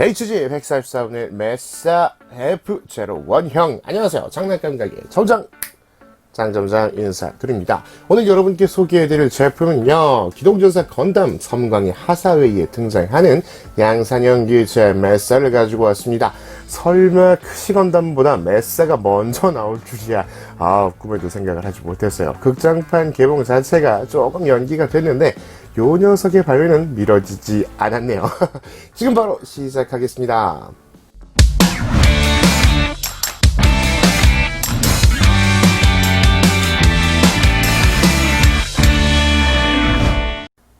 HG 144분의 메사 F01형. 안녕하세요. 장난감 가게 점장 장점장 인사드립니다. 오늘 여러분께 소개해드릴 제품은요 기동전사 건담 섬광의 하사회에 등장하는 양산형 기체 메사를 가지고 왔습니다. 설마 크시건담보다 메사가 먼저 나올 줄이야. 아 꿈에도 생각을 하지 못했어요. 극장판 개봉 자체가 조금 연기가 됐는데 요 녀석의 발매는 미뤄지지 않았네요. 지금 바로 시작하겠습니다.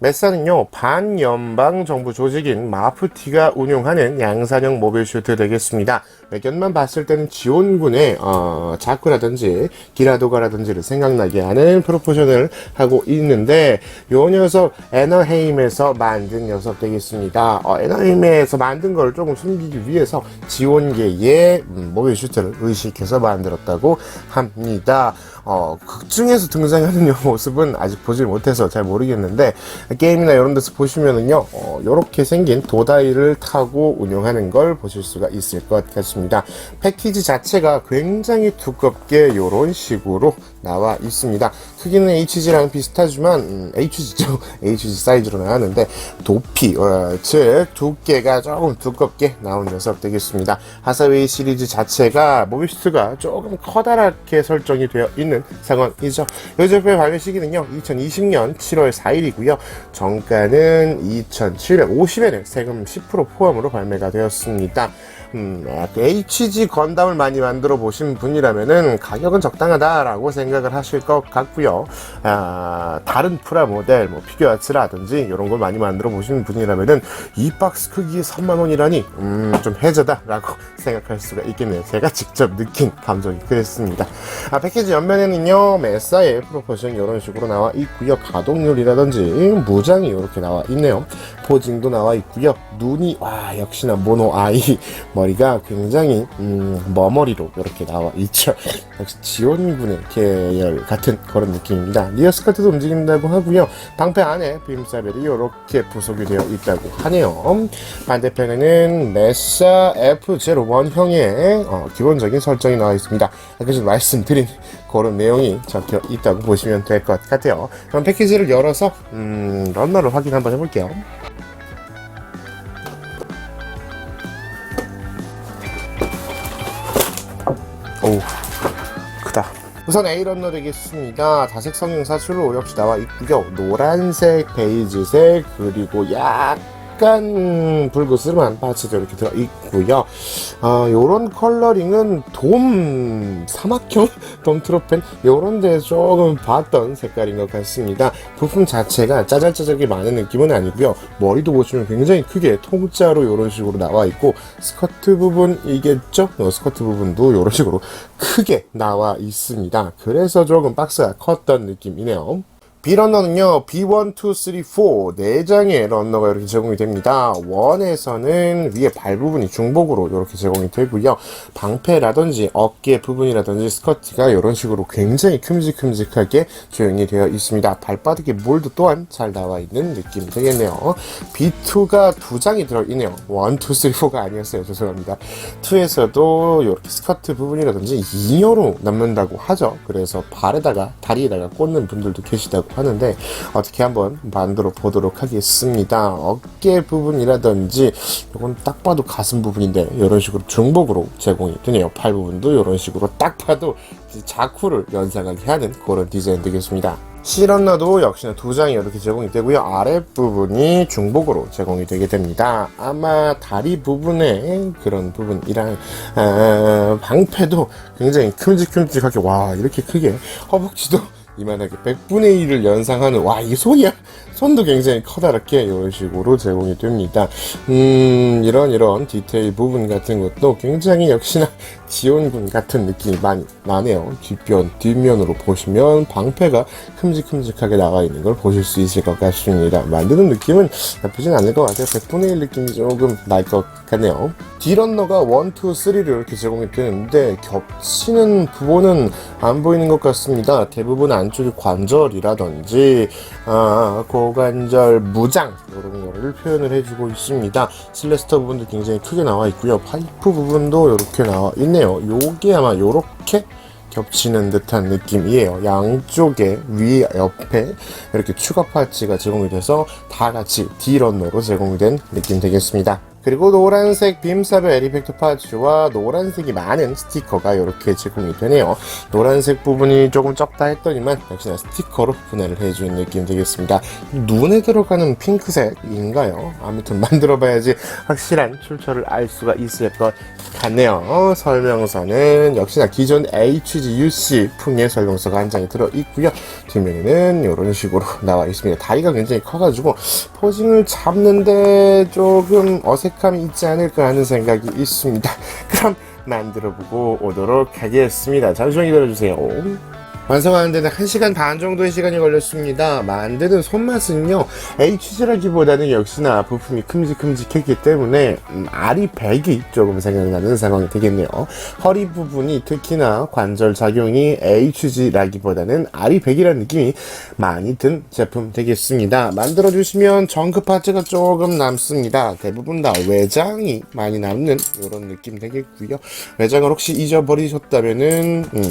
메사는요 반연방 정부 조직인 마프티가 운용하는 양산형 모빌 슈트 되겠습니다. 외견만 봤을 때는 지원군의 어, 자쿠라든지 기라도가라든지를 생각나게 하는 프로포션을 하고 있는데 요 녀석 에너헤임에서 만든 녀석 되겠습니다. 어, 에너헤임에서 만든 걸 조금 숨기기 위해서 지원계의 음, 모빌 슈트를 의식해서 만들었다고 합니다. 어, 극중에서 등장하는 이 모습은 아직 보질 못해서 잘 모르겠는데 게임이나 이런 데서 보시면은요 어, 이렇게 생긴 도다이를 타고 운영하는 걸 보실 수가 있을 것 같습니다. 패키지 자체가 굉장히 두껍게 이런 식으로 나와 있습니다 크기는 HG랑 비슷하지만 음, HG죠 HG 사이즈로 나왔는데 도피 어, 즉 두께가 조금 두껍게 나온 녀석 되겠습니다 하사웨이 시리즈 자체가 모비스트가 조금 커다랗게 설정이 되어 있는 상황이죠 이 제품의 발매 시기는요 2020년 7월 4일이고요 정가는 2,750엔에 세금 10% 포함으로 발매가 되었습니다. 음, HG 건담을 많이 만들어 보신 분이라면은 가격은 적당하다라고 생각을 하실 것 같고요. 아, 다른 프라 모델, 뭐 피규어 아츠라든지 이런 걸 많이 만들어 보신 분이라면은 이 박스 크기 3만 원이라니 음, 좀 해저다라고 생각할 수가 있겠네요. 제가 직접 느낀 감정이 그랬습니다. 아, 패키지 옆면에는요 메사의 프로포션 이런 식으로 나와 있고요. 가동률이라든지 무장이 이렇게 나와 있네요. 포징도 나와 있고요. 눈이 와 역시나 모노 아이 머리가 굉장히 음, 머머리로 이렇게 나와 있죠. 역시 지원군의 계열 같은 그런 느낌입니다. 리어 스커트도 움직인다고 하고요. 방패 안에 빔사벨이 이렇게 부속이 되어 있다고 하네요. 반대편에는 메사 F01형의 어, 기본적인 설정이 나와 있습니다. 아까 전 말씀드린 그런 내용이 적혀 있다고 보시면 될 것 같아요. 그럼 패키지를 열어서 음, 런너를 확인 한번 해볼게요. 우선 A런너 되겠습니다. 다색 성형 사 출로 역시 나와 있고요 노란색 베이지색 그리고 약 간 붉으스름한 파츠도 이렇게 들어 있고요. 아 요런 컬러링은 돔 사막형 돔 트로펜 요런 데 조금 봤던 색깔인 것 같습니다. 부품 자체가 짜잘짜잘하게 많은 느낌은 아니고요. 머리도 보시면 굉장히 크게 통짜로 요런 식으로 나와 있고 스커트 부분이겠죠? 어, 스커트 부분도 요런 식으로 크게 나와 있습니다. 그래서 조금 박스가 컸던 느낌이네요 B런너는요, B1, 2, 3, 4, 4장의 런너가 이렇게 제공이 됩니다. 1에서는 위에 발 부분이 중복으로 이렇게 제공이 되고요. 방패라든지 어깨 부분이라든지 스커트가 이런 식으로 굉장히 큼직큼직하게 조형이 되어 있습니다. 발바닥에 몰드 또한 잘 나와 있는 느낌 되겠네요. B2가 두 장이 들어있네요. 1, 2, 3, 4가 아니었어요. 죄송합니다. 2에서도 이렇게 스커트 부분이라든지 2여로 남는다고 하죠. 그래서 발에다가, 다리에다가 꽂는 분들도 계시다고 하는데 어떻게 한번 만들어 보도록 하겠습니다. 어깨 부분이라든지 이건 딱 봐도 가슴 부분인데 이런 식으로 중복으로 제공이 되네요. 팔 부분도 이런 식으로 딱 봐도 자쿠를 연상하게 하는 그런 디자인 되겠습니다. 실런너도 역시나 두 장이 이렇게 제공이 되고요. 아랫부분이 중복으로 제공이 되게 됩니다. 아마 다리 부분에 그런 부분이랑 아, 방패도 굉장히 큼직큼직하게 와 이렇게 크게 허벅지도 이만하게 100분의 1을 연상하는 와이 손이야 손도 굉장히 커다랗게 이런 식으로 제공이 됩니다. 음 이런 이런 디테일 부분 같은 것도 굉장히 역시나 지원군 같은 느낌이 많이 나네요. 뒷변 뒷면으로 보시면 방패가 큼직큼직하게 나가 있는 걸 보실 수 있을 것 같습니다. 만드는 느낌은 나쁘진 않을 것 같아요. 100분의 1 느낌이 조금 날 것 같네요. D런너가 1, 2, 3로 이렇게 제공이 되는데 겹치는 부분은 안 보이는 것 같습니다. 대부분 안쪽에 관절이라든지 아, 고 관절 무장 이런 거를 표현을 해주고 있습니다. 슬래스터 부분도 굉장히 크게 나와 있고요. 파이프 부분도 이렇게 나와 있네요. 요게 아마 요렇게 겹치는 듯한 느낌이에요. 양쪽에 위 옆에 이렇게 추가 파츠가 제공이 돼서 다 같이 D런너로 제공이 된 느낌 되겠습니다. 그리고 노란색 빔사별 에리펙트 파츠와 노란색이 많은 스티커가 이렇게 제공이 되네요. 노란색 부분이 조금 적다 했더니만 역시나 스티커로 분해를 해주는 느낌 되겠습니다. 눈에 들어가는 핑크색인가요? 아무튼 만들어봐야지 확실한 출처를 알 수가 있을 것 같네요. 설명서는 역시나 기존 HGUC 풍의 설명서가 한 장이 들어 있고요. 뒷면에는 이런 식으로 나와 있습니다. 다리가 굉장히 커가지고 포징을 잡는데 조금 어색 함이 있지 않을까 하는 생각이 있습니다. 그럼 만들어보고 오도록 하겠습니다. 잠시만 기다려주세요. 완성하는 데는 1시간 반 정도의 시간이 걸렸습니다. 만드는 손맛은요, HG라기보다는 역시나 부품이 큼직큼직했기 때문에, 음, 알이 100이 조금 생각나는 상황이 되겠네요. 허리 부분이 특히나 관절 작용이 HG라기보다는 알이 100이라는 느낌이 많이 든 제품 되겠습니다. 만들어주시면 정크 파츠가 조금 남습니다. 대부분 다 외장이 많이 남는 이런 느낌 되겠고요. 외장을 혹시 잊어버리셨다면은, 음,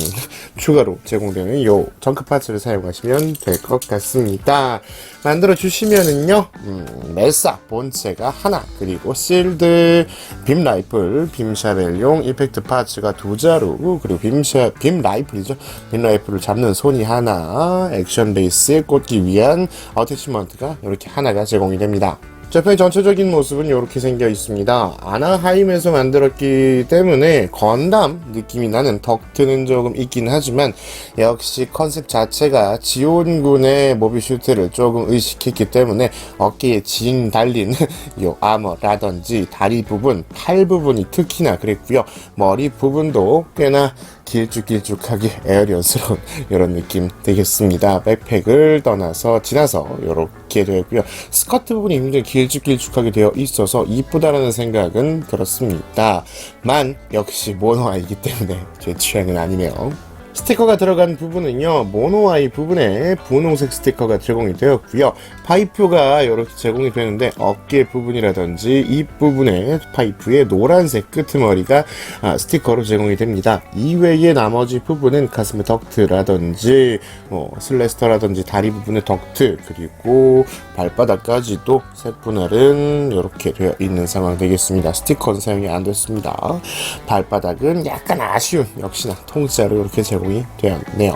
추가로 제공되는 요 정크 파츠를 사용하시면 될 것 같습니다. 만들어 주시면은요, 음, 멜사 본체가 하나, 그리고 실드, 빔 라이플, 빔 샤벨용 이펙트 파츠가 두 자루, 그리고 빔 샤, 빔 라이플이죠. 빔 라이플을 잡는 손이 하나, 액션 베이스에 꽂기 위한 어태치먼트가 이렇게 하나가 제공이 됩니다. 제품의 전체적인 모습은 이렇게 생겨 있습니다. 아나하임에서 만들었기 때문에 건담 느낌이 나는 덕트는 조금 있긴 하지만 역시 컨셉 자체가 지온군의 모비슈트를 조금 의식했기 때문에 어깨에 진 달린 요 아머라든지 다리 부분, 팔 부분이 특히나 그랬고요. 머리 부분도 꽤나 길쭉길쭉하게 에어리언스러운 이런 느낌 되겠습니다. 백팩을 떠나서 지나서 이렇게 되었고요. 스커트 부분이 굉장히 길쭉길쭉하게 되어 있어서 이쁘다라는 생각은 들었습니다. 만 역시 모노아이기 때문에 제 취향은 아니네요. 스티커가 들어간 부분은요 모노아이 부분에 분홍색 스티커가 제공이 되었고요. 파이프가 이렇게 제공이 되는데 어깨 부분이라든지 입 부분에 파이프의 노란색 끄트머리가 아, 스티커로 제공이 됩니다. 이외의 나머지 부분은 가슴의 덕트라든지 뭐 슬래스터라든지 다리 부분의 덕트 그리고 발바닥까지도 색 분할은 이렇게 되어 있는 상황 되겠습니다. 스티커는 사용이 안 됐습니다. 발바닥은 약간 아쉬운 역시나 통짜로 이렇게 제공 이 되었네요.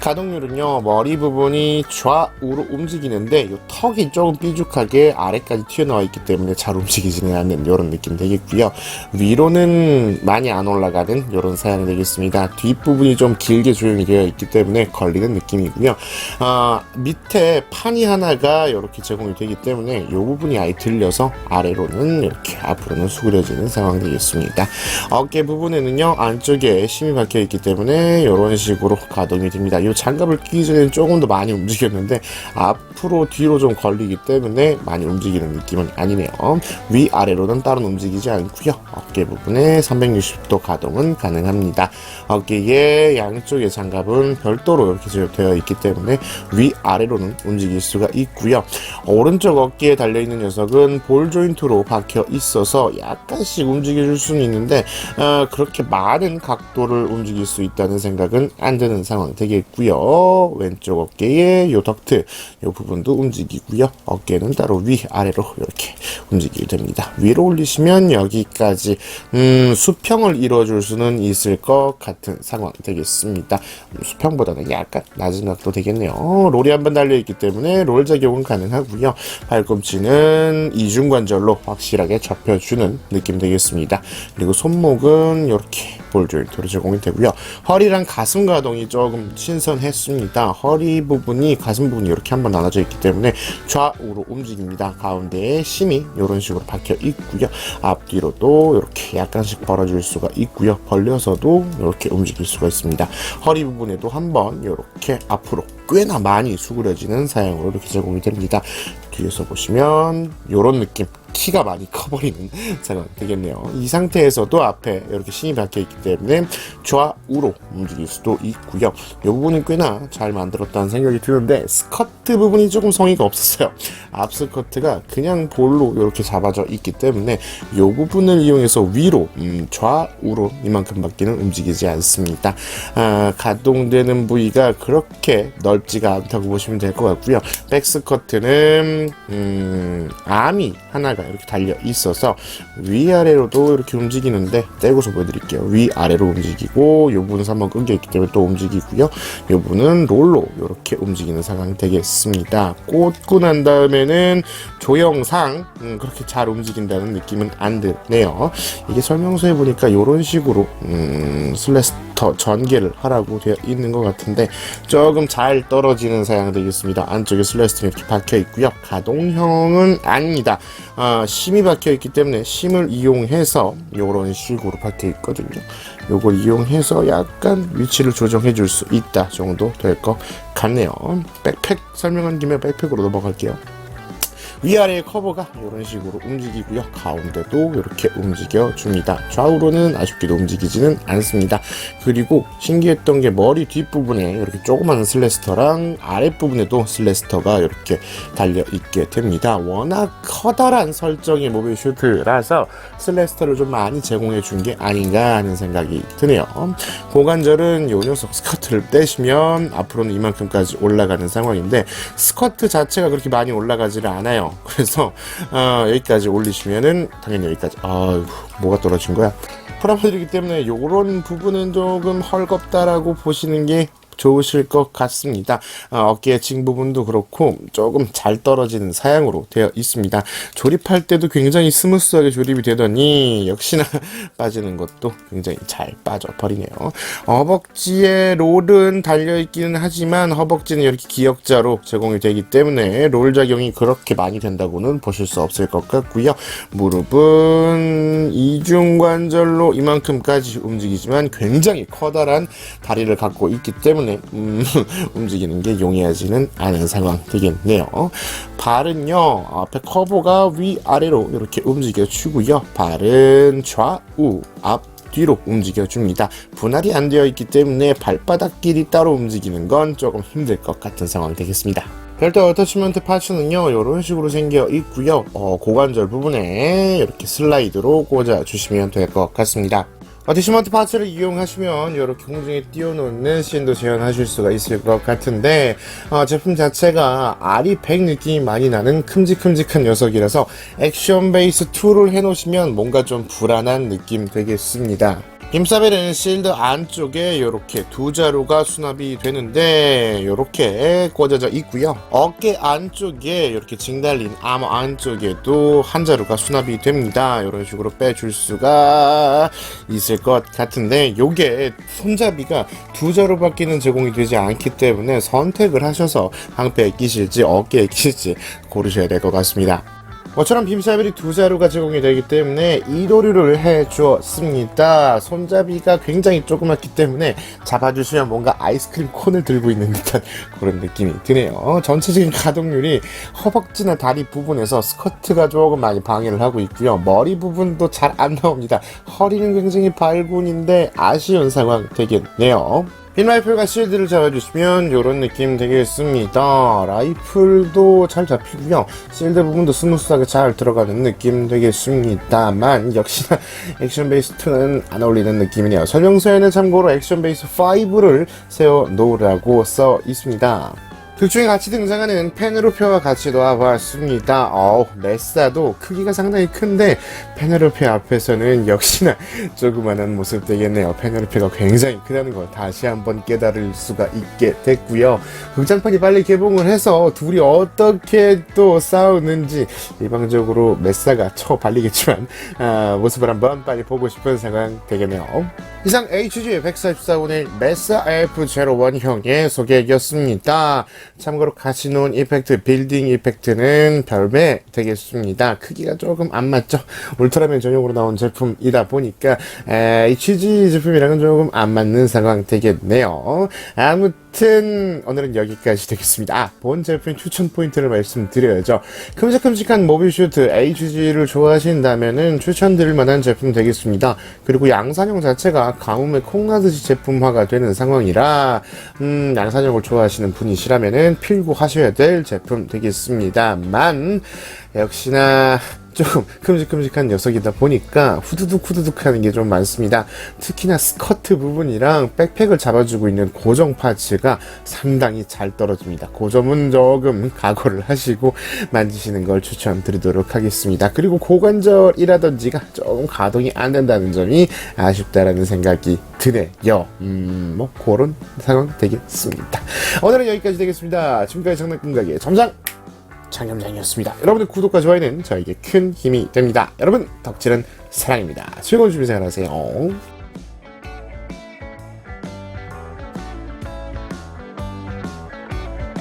가동률은요 머리 부분이 좌우로 움직이는데 이 턱이 조금 삐죽하게 아래까지 튀어나와 있기 때문에 잘 움직이지는 않는 이런 느낌 되겠고요. 위로는 많이 안 올라가는 이런 사양이 되겠습니다. 뒷부분이 좀 길게 조용히 되어 있기 때문에 걸리는 느낌이고요. 아, 밑에 판이 하나가 이렇게 제공이 되기 때문에 이 부분이 아예 들려서 아래로는 이렇게 앞으로는 수그려지는 상황이 되겠습니다. 어깨 부분에는요 안쪽에 심이 박혀 있기 때문에 이런 식으로 가동이 됩니다 이 장갑을 끼기 전에는 조금 더 많이 움직였는데 앞으로 뒤로 좀 걸리기 때문에 많이 움직이는 느낌은 아니네요. 위아래로는 따로 움직이지 않고요. 어깨 부분에 360도 가동은 가능합니다. 어깨의 양쪽의 장갑은 별도로 이렇게 되어 있기 때문에 위아래로는 움직일 수가 있고요. 오른쪽 어깨에 달려있는 녀석은 볼 조인트로 박혀 있어서 약간씩 움직여줄 수는 있는데 어, 그렇게 많은 각도를 움직일 수 있다는 생각은 안 드는 상황 되겠고요. 왼쪽 어깨에 요 덕트 요 부분도 움직이고요. 어깨는 따로 위 아래로 이렇게 움직이게 됩니다. 위로 올리시면 여기까지 음, 수평을 이루어줄 수는 있을 것 같은 상황 되겠습니다. 음, 수평보다는 약간 낮은 각도 되겠네요. 롤이 한 번 달려있기 때문에 롤 작용은 가능하고요. 발꿈치는 이중관절로 확실하게 접혀주는 느낌 되겠습니다. 그리고 손목은 이렇게 볼 조인트로 제공이 되고요. 허리랑 가슴 가동이 조금 신선했습니다. 허리 부분이 가슴 부분이 이렇게 한번 나눠져 있기 때문에 좌우로 움직입니다. 가운데에 심이 이런 식으로 박혀 있고요. 앞뒤로도 이렇게 약간씩 벌어질 수가 있고요. 벌려서도 이렇게 움직일 수가 있습니다. 허리 부분에도 한번 이렇게 앞으로 꽤나 많이 수그려지는 사양으로 이렇게 제공이 됩니다. 뒤에서 보시면 이런 느낌 키가 많이 커버리는 상황 되겠네요. 이 상태에서도 앞에 이렇게 신이 박혀 있기 때문에 좌우로 움직일 수도 있고요. 이 부분은 꽤나 잘 만들었다는 생각이 드는데 스커트 부분이 조금 성의가 없었어요. 앞 스커트가 그냥 볼로 이렇게 잡아져 있기 때문에 이 부분을 이용해서 위로 음, 좌우로 이만큼밖에는 움직이지 않습니다. 아, 가동되는 부위가 그렇게 넓지가 않다고 보시면 될 것 같고요. 백스커트는 음, 암이 하나가 이렇게 달려 있어서 위아래로도 이렇게 움직이는데 떼고서 보여드릴게요. 위아래로 움직이고 이 부분은 한번 끊겨 있기 때문에 또 움직이고요. 이 부분은 롤로 이렇게 움직이는 상황이 되겠습니다. 꽂고 난 다음에는 조형상 음, 그렇게 잘 움직인다는 느낌은 안 드네요. 이게 설명서에 보니까 이런 식으로 음, 슬래스 터 전개를 하라고 되어 있는 것 같은데 조금 잘 떨어지는 사양 되겠습니다. 안쪽에 슬래스터 이렇게 박혀 있고요. 가동형은 아닙니다. 아, 심이 박혀 있기 때문에 심을 이용해서 이런 식으로 박혀 있거든요. 요걸 이용해서 약간 위치를 조정해 줄 수 있다 정도 될 것 같네요. 백팩 설명한 김에 백팩으로 넘어갈게요. 위아래의 커버가 이런 식으로 움직이고요. 가운데도 이렇게 움직여 줍니다. 좌우로는 아쉽게도 움직이지는 않습니다. 그리고 신기했던 게 머리 뒷부분에 이렇게 조그마한 슬래스터랑 아랫부분에도 슬래스터가 이렇게 달려 있게 됩니다. 워낙 커다란 설정의 모빌 슈트라서 슬래스터를 좀 많이 제공해 준 게 아닌가 하는 생각이 드네요. 고관절은 이 녀석 스커트를 떼시면 앞으로는 이만큼까지 올라가는 상황인데 스커트 자체가 그렇게 많이 올라가지를 않아요. 그래서 어, 여기까지 올리시면은 당연히 여기까지 아 뭐가 떨어진 거야? 프라모델이기 때문에 요런 부분은 조금 헐겁다라고 보시는 게 좋으실 것 같습니다. 어, 어깨 칭 부분도 그렇고 조금 잘 떨어지는 사양으로 되어 있습니다. 조립할 때도 굉장히 스무스하게 조립이 되더니 역시나 빠지는 것도 굉장히 잘 빠져버리네요. 허벅지에 롤은 달려있기는 하지만 허벅지는 이렇게 기역자로 제공이 되기 때문에 롤 작용이 그렇게 많이 된다고는 보실 수 없을 것 같고요. 무릎은 이중관절로 이만큼까지 움직이지만 굉장히 커다란 다리를 갖고 있기 때문에 음, 움직이는 게 용이하지는 않은 상황 되겠네요. 발은요 앞에 커버가 위아래로 이렇게 움직여 주고요. 발은 좌우 앞 뒤로 움직여줍니다. 분할이 안 되어 있기 때문에 발바닥끼리 따로 움직이는 건 조금 힘들 것 같은 상황이 되겠습니다. 별도 어터치먼트 파츠는요 이런 식으로 생겨 있고요 어, 고관절 부분에 이렇게 슬라이드로 꽂아 주시면 될 것 같습니다 어티시먼트 파츠를 이용하시면 이렇게 공중에 띄워놓는 씬도 재현하실 수가 있을 것 같은데 어, 제품 자체가 아리백 느낌이 많이 나는 큼직큼직한 녀석이라서 액션 베이스 2를 해놓으시면 뭔가 좀 불안한 느낌 되겠습니다. 힘사벨은 실드 안쪽에 이렇게 두 자루가 수납이 되는데 이렇게 꽂아져 있고요. 어깨 안쪽에 이렇게 징 달린 암 안쪽에도 한 자루가 수납이 됩니다. 이런 식으로 빼줄 수가 있을 것 같은데 이게 손잡이가 두 자루밖에는 제공이 되지 않기 때문에 선택을 하셔서 방패에 끼실지 어깨에 끼실지 고르셔야 될 것 같습니다. 모처럼 빔사벨이 두 자루가 제공이 되기 때문에 이도류를 해 주었습니다. 손잡이가 굉장히 조그맣기 때문에 잡아주시면 뭔가 아이스크림 콘을 들고 있는 듯한 그런 느낌이 드네요. 전체적인 가동률이 허벅지나 다리 부분에서 스커트가 조금 많이 방해를 하고 있고요. 머리 부분도 잘 안 나옵니다. 허리는 굉장히 발군인데 아쉬운 상황 되겠네요. 빈 라이플과 실드를 잡아주시면 이런 느낌 되겠습니다. 라이플도 잘 잡히고요. 실드 부분도 스무스하게 잘 들어가는 느낌 되겠습니다만 역시나 액션 베이스 2는 안 어울리는 느낌이네요. 설명서에는 참고로 액션 베이스 5를 세워 놓으라고 써 있습니다. 극 중에 같이 등장하는 페네로페와 같이 놓아보았습니다. 어우, 메사도 크기가 상당히 큰데 페네로페 앞에서는 역시나 조그만한 모습 되겠네요. 페네로페가 굉장히 크다는 걸 다시 한번 깨달을 수가 있게 됐고요. 극장판이 빨리 개봉을 해서 둘이 어떻게 또 싸우는지 일방적으로 메사가 쳐 발리겠지만 아, 모습을 한번 빨리 보고 싶은 상황 되겠네요. 이상 HG 144분의 메사 F01형의 소개였습니다. 참고로 놓은 이펙트, 빌딩 이펙트는 별배 되겠습니다. 크기가 조금 안 맞죠? 울트라맨 전용으로 나온 제품이다 보니까 에, HG 제품이랑은 조금 안 맞는 상황 되겠네요. 아무튼 아무튼 오늘은 여기까지 되겠습니다. 아, 본 제품 추천 포인트를 말씀드려야죠. 큼직큼직한 모빌슈트 HG를 좋아하신다면은 추천드릴 만한 제품 되겠습니다. 그리고 양산형 자체가 가뭄에 콩나듯이 제품화가 되는 상황이라 음, 양산형을 좋아하시는 분이시라면은 필구하셔야 될 제품 되겠습니다만 역시나 조금 큼직큼직한 녀석이다 보니까 후두둑 후두둑 하는 게 좀 많습니다. 특히나 스커트 부분이랑 백팩을 잡아주고 있는 고정 파츠가 상당히 잘 떨어집니다. 그 점은 조금 각오를 하시고 만지시는 걸 추천드리도록 하겠습니다. 그리고 고관절이라든지가 조금 가동이 안 된다는 점이 아쉽다라는 생각이 드네요. 음, 뭐 그런 상황 되겠습니다. 오늘은 여기까지 되겠습니다. 지금까지 장난꾼 가게 점상 장염장이었습니다. 여러분의 구독과 좋아요는 저에게 큰 힘이 됩니다. 여러분 덕질은 사랑입니다. 즐거운 준비 생활 하세요.